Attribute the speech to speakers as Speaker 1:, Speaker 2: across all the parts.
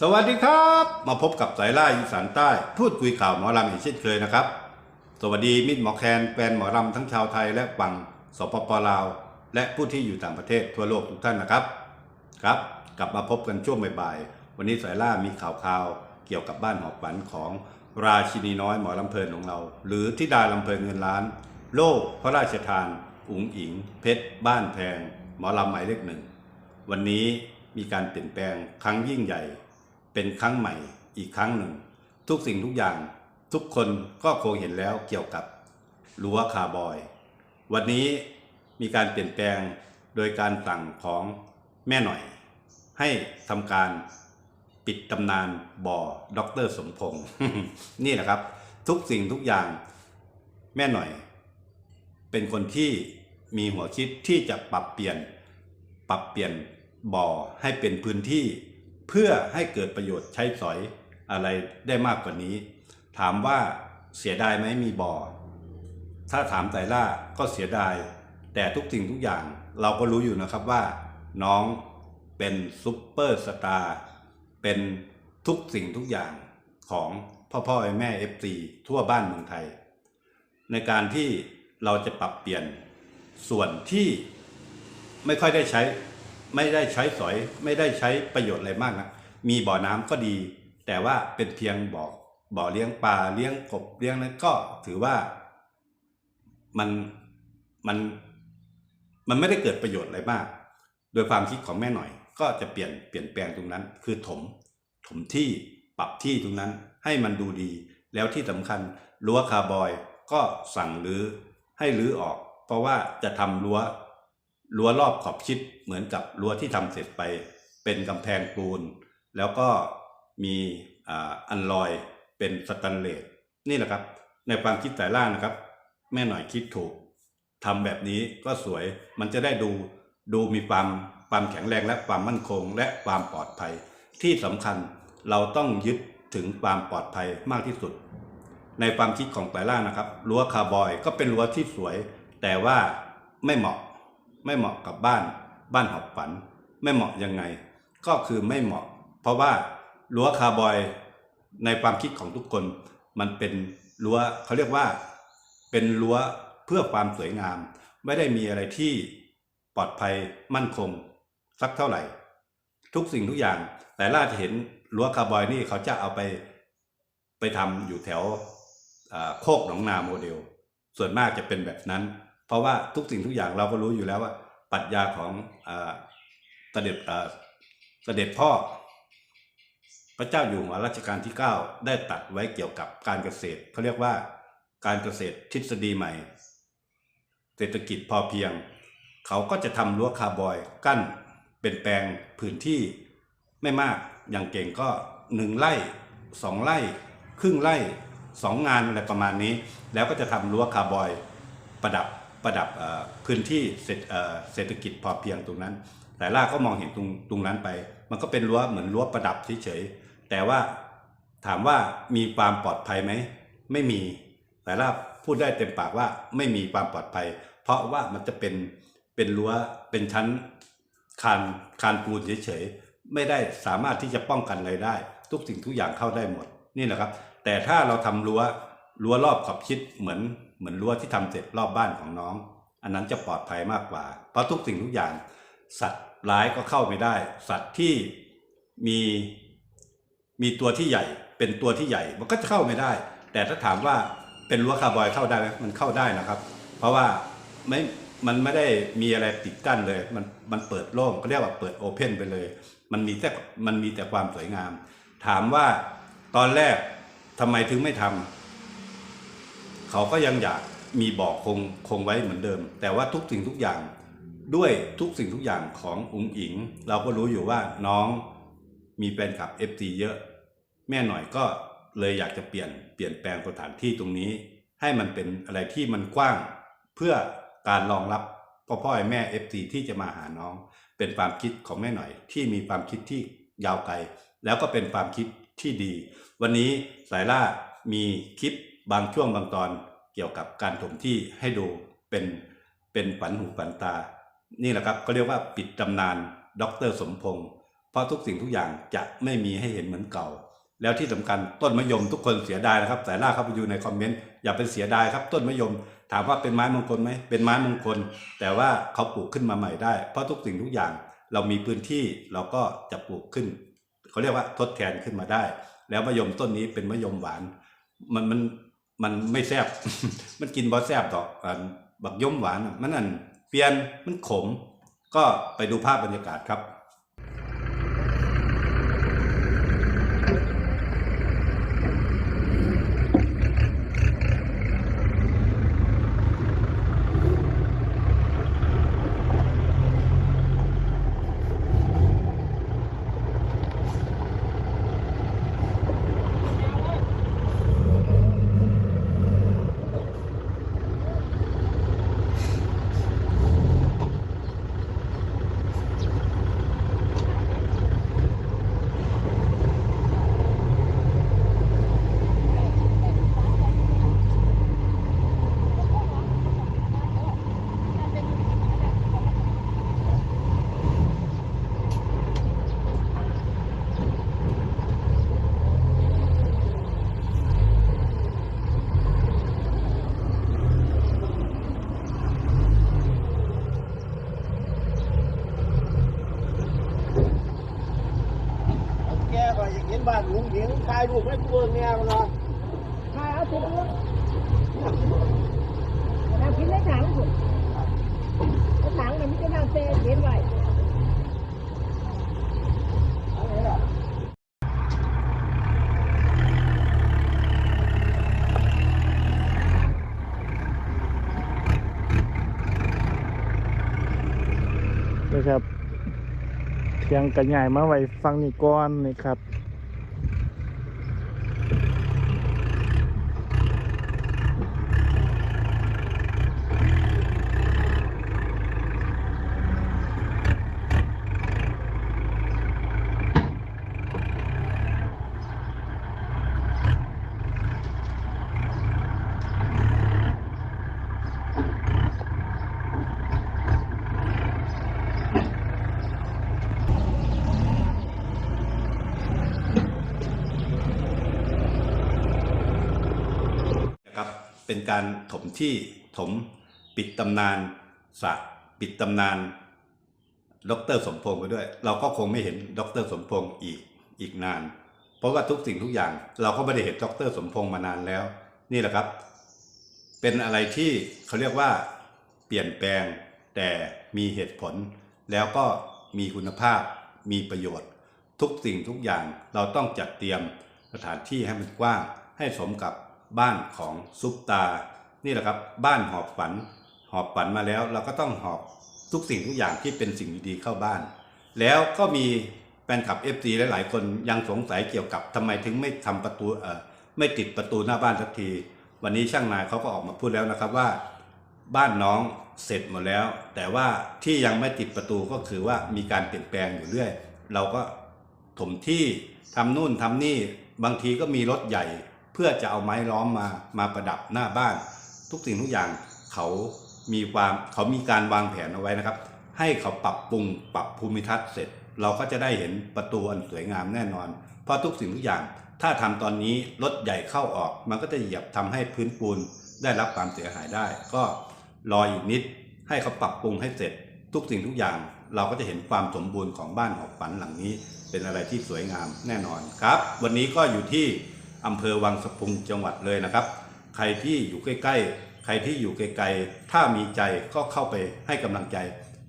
Speaker 1: สวัสดีครับ มาพบกับสายล่าอีสานใต้ พูดคุยข่าวหมอลำอีกเช่นเคยนะครับ สวัสดีมิตรหมอแคนแฟนหมอลำทั้งชาวไทยและฝั่งสปปลาว และผู้ที่อยู่ต่างประเทศทั่วโลกทุกท่านนะครับครับ กลับมาพบกันช่วงบ่ายๆวันนี้สายล่ามีข่าวข่าวๆเกี่ยวกับบ้านหอบฝันของราชินีน้อยหมอลำเพลินของเรา หรือทิดาลำเพลินเงินล้าน โล่พระราชทานอุ๋งอิง เพชรบ้านแพงหมอลำหมายเลขหนึ่งวันนี้มีการเปลี่ยนแปลงครั้งยิ่งใหญ่ เป็นครั้งใหม่อีกครั้งหนึ่ง ทุกสิ่งทุกอย่างทุกคนก็คงเห็นแล้วเกี่ยวกับรั้วคาร์บอย วันนี้มีการเปลี่ยนแปลงโดยการสั่งของแม่หน่อย ให้ทำการปิดตำนานบ่อด็อกเตอร์สมพงษ์นี่แหละครับ ทุกสิ่งทุกอย่างแม่หน่อย เป็นคนที่มีหัวคิดที่จะปรับเปลี่ยน ปรับเปลี่ยนบ่อให้เป็นพื้นที่ เพื่อให้เกิดประโยชน์ใช้สอยอะไรได้มากกว่านี้ ถามว่าเสียดายไหมมีบ่อ ถ้าถามไตรล่าก็เสียดาย แต่ทุกสิ่งทุกอย่างเราก็รู้อยู่นะครับว่า น้องเป็นซุปเปอร์สตาร์เป็นทุกสิ่งทุกอย่างของพ่อพ่อแม่เอฟซีทั่วบ้านเมืองไทย ในการที่เราจะปรับเปลี่ยนส่วนที่ไม่ค่อยได้ใช้ ไม่ได้ใช้สอยไม่ได้ใช้ประโยชน์อะไรมากนะมีบ่อน้ำก็ดี แต่ว่าเป็นเพียงบ่อบ่อเลี้ยงปลาเลี้ยงกบเลี้ยงนั้นก็ถือว่ามันมันมันไม่ได้เกิดประโยชน์อะไรมาก โดยความคิดของแม่หน่อย ก็จะเปลี่ยนเปลี่ยนแปลงตรงนั้น คือถม ถมที่ปรับที่ตรงนั้นให้มันดูดี แล้วที่สำคัญรั้วคาร์บอยก็สั่งรื้อให้รื้อออก เพราะว่าจะทำรั้ว รั้วรอบขอบชิดเหมือนกับรั้วที่ทำเสร็จไป เป็นกำแพงปูน แล้วก็มีอันลอยเป็นสแตนเลสนี่แหละครับ ในความคิดแต่ล่านะครับ แม่หน่อยคิดถูกทำแบบนี้ก็สวยมันจะได้ดูดูมีความความแข็งแรงและความมั่นคงและความปลอดภัย ที่สำคัญเราต้องยึดถึงความปลอดภัยมากที่สุด ในความคิดของแต่ล่านะครับรั้วคาร์บอยก็เป็นรั้วที่สวย แต่ว่าไม่เหมาะ ไม่เหมาะกับบ้าน บ้านหอบฝัน ไม่เหมาะยังไง ก็คือไม่เหมาะ เพราะว่ารั้วคาร์บอยในความคิดของทุกคน มันเป็นรั้วเขาเรียกว่า เป็นรั้วเพื่อความสวยงาม ไม่ได้มีอะไรที่ปลอดภัยมั่นคง สักเท่าไหร่ ทุกสิ่งทุกอย่าง แต่ล่าจะเห็นรั้วคาร์บอยนี่เขาจะเอาไปไปทำอยู่แถวโคกหนองนาโมเดล ส่วนมากจะเป็นแบบนั้น เพราะว่าทุกสิ่งทุกอย่างเราก็รู้อยู่แล้วว่าปรัชญาของอาเด็จเสด็จพ่อ พระเจ้าอยู่หัวรัชกาลที่ 9 ได้ตัดไว้เกี่ยวกับการเกษตรเขาเรียกว่าการเกษตรทฤษฎีใหม่ เศรษฐกิจพอเพียง เขาก็จะทำรั้วคาร์บอยกั้นเป็นแปลงพื้นที่ไม่มากอย่างเก่งก็หนึ่งไร่สองไร่ ครึ่งไร่สองงานอะไรประมาณนี้ แล้วก็จะทำรั้วคาร์บอยประดับ ประดับพื้นที่เศรษฐกิจพอเพียงตรงนั้น แต่ล่าก็มองเห็นตรงตรงนั้นไป มันก็เป็นรั้วเหมือนรั้วประดับเฉยๆแต่ว่าถามว่ามีความปลอดภัยไหมไม่มี แต่ล่าพูดได้เต็มปากว่าไม่มีความปลอดภัย เพราะว่ามันจะเป็นเป็นรั้วเป็นชั้นคานคานปูนเฉยๆไม่ได้สามารถที่จะป้องกันอะไรได้ ทุกสิ่งทุกอย่างเข้าได้หมดนี่แหละครับ แต่ถ้าเราทำรั้วรั้วรอบขอบชิดเหมือน เหมือนรั้วที่ทำเสร็จรอบบ้านของน้อง อันนั้นจะปลอดภัยมากกว่า เพราะทุกสิ่งทุกอย่าง สัตว์ร้ายก็เข้าไม่ได้ สัตว์ที่มีมีตัวที่ใหญ่ เป็นตัวที่ใหญ่มันก็จะเข้าไม่ได้ แต่ถ้าถามว่าเป็นรั้วคาร์บอยเข้าได้ไหมมันเข้าได้นะครับ เพราะว่าไม่มันไม่ได้มีอะไรปิดกั้นเลย มันมันเปิดโล่งก็เรียกว่าเปิดโอเพนไปเลย มันมีแต่มันมีแต่ความสวยงาม ถามว่าตอนแรกทำไมถึงไม่ทำ เขาก็ยังอยากมีบ่อคงคงไว้เหมือนเดิม แต่ว่าทุกสิ่งทุกอย่างด้วยทุกสิ่งทุกอย่างของอุ๋งอิง เราก็รู้อยู่ว่าน้องมีแฟนคลับ FC เยอะ แม่หน่อยก็เลยอยากจะเปลี่ยนเปลี่ยนแปลงสถานที่ตรงนี้ ให้มันเป็นอะไรที่มันกว้าง เพื่อการรองรับพ่อพ่อแม่ FC ที่จะมาหาน้อง เป็นความคิดของแม่หน่อย ที่มีความคิดที่ยาวไกล แล้วก็เป็นความคิดที่ดี วันนี้สายล่ามีคลิป บางช่วงบางตอนเกี่ยวกับการถมที่ให้ดูเป็นเป็นฝันหูฝันตา นี่แหละครับก็เรียกว่าปิดตำนานด็อกเตอร์สมพงศ์เพราะทุกสิ่งทุกอย่างจะไม่มีให้เห็นเหมือนเก่า แล้วที่สำคัญต้นมะยมทุกคนเสียดายนะครับแต่ล่าเข้าไปอยู่ในคอมเมนต์อย่าไปเสียดายครับ ต้นมะยมถามว่าเป็นไม้มงคลไหมเป็นไม้มงคล แต่ว่าเขาปลูกขึ้นมาใหม่ได้ เพราะทุกสิ่งทุกอย่างเรามีพื้นที่เราก็จะปลูกขึ้น เขาเรียกว่าทดแทนขึ้นมาได้ แล้วมะยมต้นนี้เป็นมะยมหวาน มันมัน มันไม่แซ่บมันกินบอแซ่บดอกอันบักยมหวาน มันอันเปลี่ยนมันขม ก็ไปดูภาพบรรยากาศครับ
Speaker 2: แกก็อยากเห็นบ้านหลุงหญิงถ่ายรูปให้กูเบิ่งเนี่ยมันว่า
Speaker 3: ถ่ายเอาถุงมือน้ำกินในถังคุณในถังมันไม่ใช่น้ำเต้เย็นไว้
Speaker 4: นะครับเทียงกันใหญ่มาไว้ฟังนี่ก่อนนะครับ
Speaker 1: ครับเป็นการถมที่ถมปิดตำนานสระปิดตำนานดรสมพงษ์ไปด้วย เราก็คงไม่เห็นดรสมพงษ์อีกอีกนาน เพราะว่าทุกสิ่งทุกอย่าง เราก็ไม่ได้เห็นดรสมพงษ์มานานแล้ว นี่แหละครับ เป็นอะไรที่เขาเรียกว่า เปลี่ยนแปลงแต่มีเหตุผล แล้วก็มีคุณภาพมีประโยชน์ ทุกสิ่งทุกอย่างเราต้องจัดเตรียมสถานที่ให้มันกว้างให้สมกับ บ้านของซุปตา นี่แหละครับบ้านหอบฝัน หอบฝันมาแล้ว เราก็ต้องหอบทุกสิ่งทุกอย่างที่เป็นสิ่งดีๆเข้าบ้าน แล้วก็มีแฟนคลับ FC หลายๆ คนยังสงสัยเกี่ยวกับทำไมถึงไม่ทำประตูเอ่อไม่ติดประตูหน้าบ้านสักที วันนี้ช่างนายเขาก็ออกมาพูดแล้วนะครับว่า บ้านน้องเสร็จหมดแล้ว แต่ว่าที่ยังไม่ติดประตูก็คือว่ามีการเปลี่ยนแปลงอยู่เรื่อย เราก็ถมที่ทำนู่นทำนี่บางทีก็มีรถใหญ่ เพื่อจะเอาไม้ล้อมมามาประดับหน้าบ้าน ทุกสิ่งทุกอย่างเขามีความเขามีการวางแผนเอาไว้นะครับ ให้เขาปรับปรุงปรับภูมิทัศน์เสร็จ เราก็จะได้เห็นประตูอันสวยงามแน่นอน เพราะทุกสิ่งทุกอย่าง ถ้าทำตอนนี้รถใหญ่เข้าออก มันก็จะเหยียบทำให้พื้นปูนได้รับความเสียหายได้ ก็รออีกนิดให้เขาปรับปรุงให้เสร็จ ทุกสิ่งทุกอย่างเราก็จะเห็นความสมบูรณ์ของบ้านหอฝันหลังนี้ เป็นอะไรที่สวยงามแน่นอนครับ วันนี้ก็อยู่ที่ อำเภอวังสะพุงจังหวัดเลยนะครับ ใครที่อยู่ใกล้ๆ ใครที่อยู่ไกลๆ ถ้ามีใจก็เข้าไปให้กำลังใจ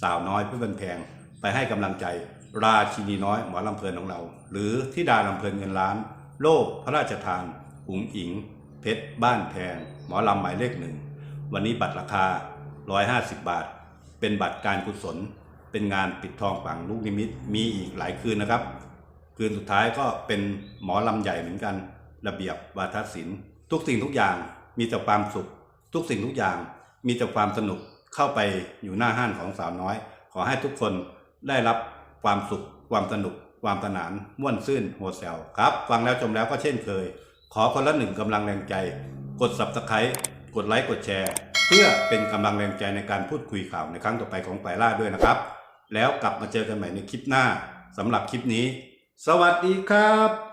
Speaker 1: สาวน้อยเพื่อนแพง ไปให้กำลังใจ ราชินีน้อยหมอลำเพลินของเรา หรือทิดาลำเพลินเงินล้าน โลกพระราชทานอุ๋งอิง เพชรบ้านแพง หมอลำหมายเลขหนึ่ง วันนี้บัตรราคา 150 บาท เป็นบัตรการกุศล เป็นงานปิดทองฝังลูกนิมิตมีอีกหลายคืนนะครับ คืนสุดท้ายก็เป็นหมอลำใหญ่เหมือนกัน ระเบียบวาทศิลป์ทุกสิ่งทุกอย่างมีแต่ความสุข ทุกสิ่งทุกอย่างมีแต่ความสนุกเข้าไปอยู่หน้าห้านของสาวน้อย ขอให้ทุกคนได้รับความสุข ความสนุก ความสนานม่วนซื่นโฮเซลครับ ฟังแล้วชมแล้วก็เช่นเคย ขอคนละหนึ่งกำลังแรงใจ กด subscribe กดไลค์กดแชร์ เพื่อเป็นกำลังแรงใจในการพูดคุยข่าวในครั้งต่อไปของไปล่าด้วยนะครับ แล้วกลับมาเจอกันใหม่ในคลิปหน้าสำหรับคลิปนี้ สวัสดีครับ